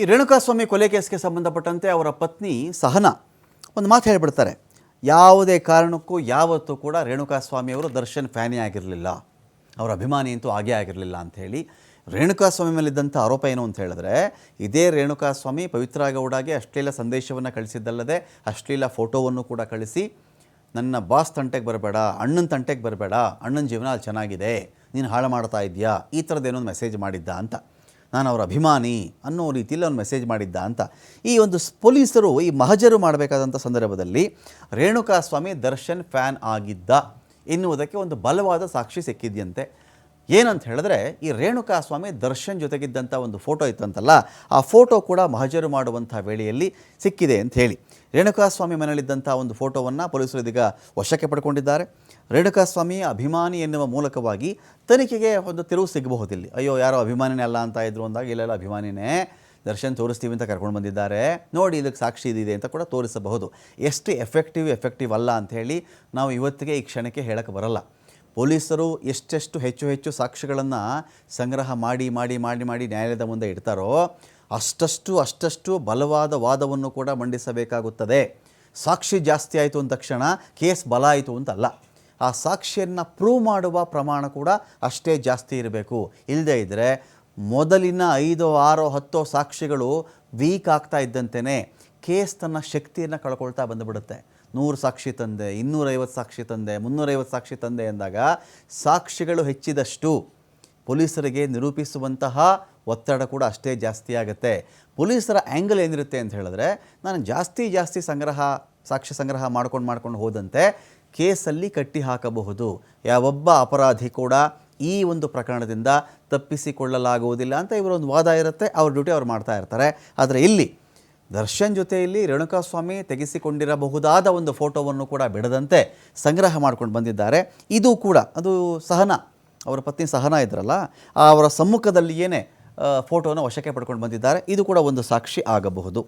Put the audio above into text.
ಈ ರೇಣುಕಾಸ್ವಾಮಿ ಕೊಲೆ ಕೇಸ್ಗೆ ಸಂಬಂಧಪಟ್ಟಂತೆ ಅವರ ಪತ್ನಿ ಸಹನ ಒಂದು ಮಾತು ಹೇಳಿಬಿಡ್ತಾರೆ. ಯಾವುದೇ ಕಾರಣಕ್ಕೂ ಯಾವತ್ತೂ ಕೂಡ ರೇಣುಕಾಸ್ವಾಮಿಯವರು ದರ್ಶನ್ ಫ್ಯಾನೇ ಆಗಿರಲಿಲ್ಲ. ಅವರ ಅಭಿಮಾನಿ ಅಂತೂ ಆಗೇ ಆಗಿರಲಿಲ್ಲ ಅಂಥೇಳಿ ರೇಣುಕಾಸ್ವಾಮಿ ಮೇಲಿದ್ದಂಥ ಆರೋಪ ಏನು ಅಂತ ಹೇಳಿದ್ರೆ, ಇದೇ ರೇಣುಕಾಸ್ವಾಮಿ ಪವಿತ್ರ ಗೌಡಗೆ ಅಶ್ಲೀಲ ಸಂದೇಶವನ್ನು ಕಳಿಸಿದ್ದಲ್ಲದೆ ಅಶ್ಲೀಲ ಫೋಟೋವನ್ನು ಕೂಡ ಕಳಿಸಿ, ನನ್ನ ಬಾಸ್ ತಂಟೆಗೆ ಬರಬೇಡ, ಅಣ್ಣನ ತಂಟೆಗೆ ಬರಬೇಡ, ಅಣ್ಣನ ಜೀವನ ಅಲ್ಲಿ ಚೆನ್ನಾಗಿದೆ, ನೀನು ಹಾಳು ಮಾಡ್ತಾ ಇದೆಯಾ ಈ ಥರದ್ದೇನೋ ಒಂದು ಮೆಸೇಜ್ ಮಾಡಿದ್ದ ಅಂತ. ನಾನು ಅವರ ಅಭಿಮಾನಿ ಅನ್ನೋ ರೀತಿಯಲ್ಲಿ ಅವನು ಮೆಸೇಜ್ ಮಾಡಿದ್ದ ಅಂತ. ಈ ಒಂದು ಪೊಲೀಸರು, ಈ ಮಹಜರು ಮಾಡಬೇಕಾದಂಥ ಸಂದರ್ಭದಲ್ಲಿ ರೇಣುಕಾಸ್ವಾಮಿ ದರ್ಶನ್ ಫ್ಯಾನ್ ಆಗಿದ್ದ ಎನ್ನುವುದಕ್ಕೆ ಒಂದು ಬಲವಾದ ಸಾಕ್ಷಿ ಸಿಕ್ಕಿದ್ಯಂತೆ. ಏನಂತ ಹೇಳಿದ್ರೆ, ಈ ರೇಣುಕಾಸ್ವಾಮಿ ದರ್ಶನ್ ಜೊತೆಗಿದ್ದಂಥ ಒಂದು ಫೋಟೋ ಇತ್ತಂತಲ್ಲ, ಆ ಫೋಟೋ ಕೂಡ ಮಹಜರು ಮಾಡುವಂಥ ವೇಳೆಯಲ್ಲಿ ಸಿಕ್ಕಿದೆ ಅಂತ ಹೇಳಿ. ರೇಣುಕಾಸ್ವಾಮಿ ಮನೆಯಲ್ಲಿದ್ದಂಥ ಒಂದು ಫೋಟೋವನ್ನು ಪೊಲೀಸರು ಇದೀಗ ವಶಕ್ಕೆ ಪಡ್ಕೊಂಡಿದ್ದಾರೆ. ರೇಣುಕಾಸ್ವಾಮಿ ಅಭಿಮಾನಿ ಎನ್ನುವ ಮೂಲಕವಾಗಿ ತನಿಖೆಗೆ ಒಂದು ತಿರುವು ಸಿಗಬಹುದಿಲ್ಲ. ಅಯ್ಯೋ, ಯಾರೋ ಅಭಿಮಾನಿನೇ ಅಲ್ಲ ಅಂತ ಇದ್ರು ಅಂದಾಗ ಇಲ್ಲೆಲ್ಲ ಅಭಿಮಾನಿನೇ ದರ್ಶನ್ ತೋರಿಸ್ತೀವಿ ಅಂತ ಕರ್ಕೊಂಡು ಬಂದಿದ್ದಾರೆ. ನೋಡಿ, ಇದಕ್ಕೆ ಸಾಕ್ಷಿ ಇದಿದೆ ಅಂತ ಕೂಡ ತೋರಿಸಬಹುದು. ಎಷ್ಟು ಎಫೆಕ್ಟಿವ್ ಎಫೆಕ್ಟಿವ್ ಅಲ್ಲ ಅಂತ ಹೇಳಿ ನಾವು ಇವತ್ತಿಗೆ ಈ ಕ್ಷಣಕ್ಕೆ ಹೇಳಕ್ಕೆ ಬರಲ್ಲ. ಪೊಲೀಸರು ಎಷ್ಟೆಷ್ಟು ಹೆಚ್ಚು ಹೆಚ್ಚು ಸಾಕ್ಷಿಗಳನ್ನು ಸಂಗ್ರಹ ಮಾಡಿ ಮಾಡಿ ಮಾಡಿ ಮಾಡಿ ನ್ಯಾಯಾಲಯದ ಮುಂದೆ ಇಡ್ತಾರೋ ಅಷ್ಟಷ್ಟು ಅಷ್ಟಷ್ಟು ಬಲವಾದ ವಾದವನ್ನು ಕೂಡ ಮಂಡಿಸಬೇಕಾಗುತ್ತದೆ. ಸಾಕ್ಷಿ ಜಾಸ್ತಿ ಆಯಿತು ಅಂದ ತಕ್ಷಣ ಕೇಸ್ ಬಲ ಆಯಿತು ಅಂತಲ್ಲ. ಆ ಸಾಕ್ಷಿಯನ್ನು ಪ್ರೂವ್ ಮಾಡುವ ಪ್ರಮಾಣ ಕೂಡ ಅಷ್ಟೇ ಜಾಸ್ತಿ ಇರಬೇಕು. ಇಲ್ಲದೇ ಇದ್ದರೆ ಮೊದಲಿನ ಐದೋ, ಆರೋ, ಹತ್ತೋ ಸಾಕ್ಷಿಗಳು ವೀಕ್ ಆಗ್ತಾ ಇದ್ದಂತೆಯೇ ಕೇಸ್ ತನ್ನ ಶಕ್ತಿಯನ್ನು ಕಳ್ಕೊಳ್ತಾ ಬಂದುಬಿಡುತ್ತೆ. ನೂರು ಸಾಕ್ಷಿ ತಂದೆ, ಇನ್ನೂರೈವತ್ತು ಸಾಕ್ಷಿ ತಂದೆ, ಮುನ್ನೂರೈವತ್ತು ಸಾಕ್ಷಿ ತಂದೆ ಎಂದಾಗ ಸಾಕ್ಷಿಗಳು ಹೆಚ್ಚಿದಷ್ಟು ಪೊಲೀಸರಿಗೆ ನಿರೂಪಿಸುವಂತಹ ಒತ್ತಡ ಕೂಡ ಅಷ್ಟೇ ಜಾಸ್ತಿ ಆಗುತ್ತೆ. ಪೊಲೀಸರ ಆ್ಯಂಗಲ್ ಏನಿರುತ್ತೆ ಅಂತ ಹೇಳಿದ್ರೆ, ನಾನು ಜಾಸ್ತಿ ಜಾಸ್ತಿ ಸಂಗ್ರಹ, ಸಾಕ್ಷ್ಯ ಸಂಗ್ರಹ ಮಾಡ್ಕೊಂಡು ಮಾಡ್ಕೊಂಡು ಹೋದಂತೆ ಕೇಸಲ್ಲಿ ಕಟ್ಟಿ ಹಾಕಬಹುದು. ಯಾವೊಬ್ಬ ಅಪರಾಧಿ ಕೂಡ ಈ ಒಂದು ಪ್ರಕರಣದಿಂದ ತಪ್ಪಿಸಿಕೊಳ್ಳಲಾಗುವುದಿಲ್ಲ ಅಂತ ಇವರೊಂದು ವಾದ ಇರುತ್ತೆ. ಅವ್ರ ಡ್ಯೂಟಿ ಅವ್ರು ಮಾಡ್ತಾ ಇರ್ತಾರೆ. ಆದರೆ ಇಲ್ಲಿ ದರ್ಶನ್ ಜೊತೆಯಲ್ಲಿ ರೇಣುಕಾಸ್ವಾಮಿ ತೆಗೆಸಿಕೊಂಡಿರಬಹುದಾದ ಒಂದು ಫೋಟೋವನ್ನು ಕೂಡ ಬಿಡದಂತೆ ಸಂಗ್ರಹ ಮಾಡ್ಕೊಂಡು ಬಂದಿದ್ದಾರೆ. ಇದು ಕೂಡ, ಅದು ಸಹನ, ಅವರ ಪತ್ನಿ ಸಹನ ಇದ್ರಲ್ಲ ಅವರ ಸಮ್ಮುಖದಲ್ಲಿಯೇ ಫೋಟೋನ ವಶಕ್ಕೆ ಪಡ್ಕೊಂಡು ಬಂದಿದ್ದಾರೆ. ಇದು ಕೂಡ ಒಂದು ಸಾಕ್ಷಿ ಆಗಬಹುದು.